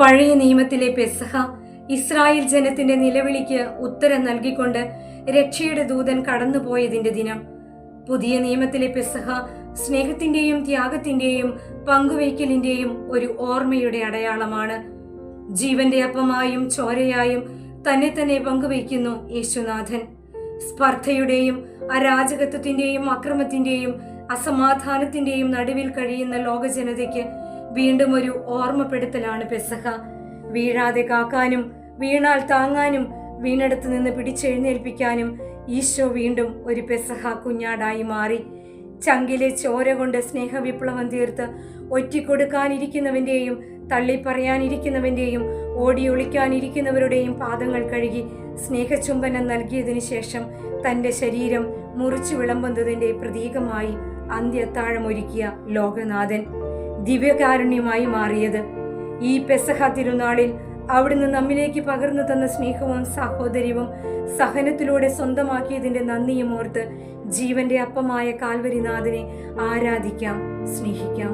പഴയ നിയമത്തിലെ പെസഹ ഇസ്രായേൽ ജനത്തിന്റെ നിലവിളിക്ക് ഉത്തരം നൽകിക്കൊണ്ട് രക്ഷയുടെ ദൂതൻ കടന്നുപോയതിന്റെ ദിനം. പുതിയ നിയമത്തിലെ പെസഹ സ്നേഹത്തിന്റെയും ത്യാഗത്തിന്റെയും പങ്കുവയ്ക്കലിന്റെയും ഒരു ഓർമ്മയുടെ അടയാളമാണ്. ജീവന്റെ അപ്പമായും ചോരയായും തന്നെ തന്നെ പങ്കുവയ്ക്കുന്നു യേശുനാഥൻ. സ്പർദ്ധയുടെയും അരാജകത്വത്തിന്റെയും അക്രമത്തിന്റെയും അസമാധാനത്തിന്റെയും നടുവിൽ കഴിയുന്ന ലോകജനതയ്ക്ക് വീണ്ടും ഒരു ഓർമ്മപ്പെടുത്തലാണ് പെസഹ. വീഴാതെ കാക്കാനും വീണാൽ താങ്ങാനും വീണടത്ത് നിന്ന് പിടിച്ചെഴുന്നേൽപ്പിക്കാനും ഈശോ വീണ്ടും ഒരു പെസഹ കുഞ്ഞാടായി മാറി. ചങ്കിലെ ചോര കൊണ്ട് സ്നേഹവിപ്ലവം തീർത്ത് ഒറ്റിക്കൊടുക്കാനിരിക്കുന്നവന്റെയും തള്ളിപ്പറയാനിരിക്കുന്നവന്റെയും ഓടിയൊളിക്കാനിരിക്കുന്നവരുടെയും പാദങ്ങൾ കഴുകി സ്നേഹചുംബനം നൽകിയതിനു ശേഷം തന്റെ ശരീരം മുറിച്ചു വിളമ്പുന്നതിന്റെ പ്രതീകമായി അന്ത്യത്താഴമൊരുക്കിയ ലോകനാഥൻ. ദിവ്യകാരുണ്യമായി മാറിയത്. ഈ പെസഹ തിരുനാളിൽ അവിടുന്ന് നമ്മിലേക്ക് പകർന്നു തന്ന സ്നേഹവും സാഹോദര്യവും സഹനത്തിലൂടെ സ്വന്തമാക്കിയതിന്റെ നന്ദിയും ഓർത്ത് ജീവന്റെ അപ്പമായ കാൽവരിനാഥനെ ആരാധിക്കാം സ്നേഹിക്കാം.